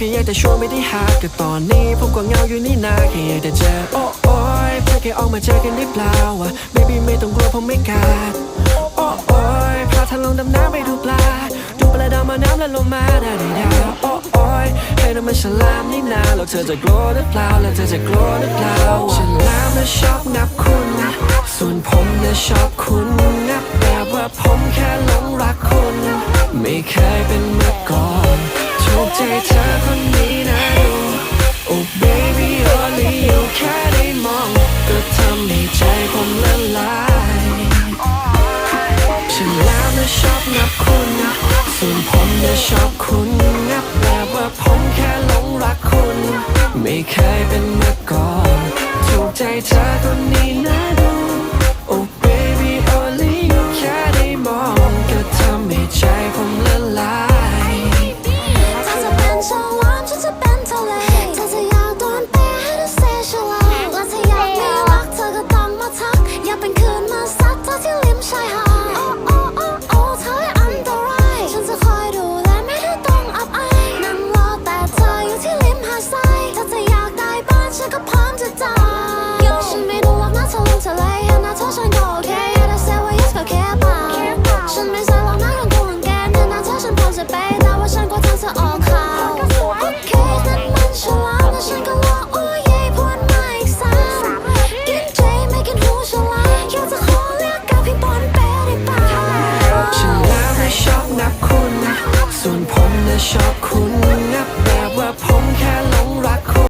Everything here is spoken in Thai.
แค่ยากจะชวนไม่ได้หาแต่ตอนนี้ผมก็เหงาอยู่นี่นาแค่อยากจะเจอโอ้โอ้ยเพื่อแค่ออกมาเจอกันได้เปล่าวะ baby ไม่ต้องกลัวผมไม่กล้าโอ้โอ้ยพาทางลงดำน้ำไปดูปลา ดูปลาดำมาน้ำและลงมาได้ได้ได้โอ้โอ้ยให้เรามันฉลามนี่นาแล้วเธอจะกลัวหรือเปล่าแล้วเธอจะกลัวหรือเปล่าฉลามน่ะชอบงับคุณส่วนผมน่ะชอบคุณงับแบบว่าผมแค่หลงรักคุณ ไม่เคยเป็นมาก่อน ใจผมละลายฉันแล้วนะชอบนับคุณส่วนผมนะชอบคุณงับแบบว่าผมแค่หลงรักคุณ ไม่เคยเป็นมาก่อนถูกใจเธอคนนี้นะ ฉันก็พร้อมจะจ่ายฉันไม่ดูหรอกนะเธอลงทะเลเห็นหน้าเธอฉันก็โอเคอยากได้เซลว่า yes ก็แค่เปล่าฉันไม่ใส่หรอกนะคนโกงแกนเห็นหน้าเธอฉันพร้อมจะไปแต่ว่าฉันกลัวทางเธอออกข่าวโอเคนั่นมันฉลามแต่ฉันก็ว่าโอ้ยยพ่นมาอีกสามกินใจไม่กินหูฉลามอยากจะขอเรียกกับพี่บอลเป้ได้ป่าฉันแล้วไม่ชอบนับคุณ ส่วนผมน่ะชอบคุณนับเป๊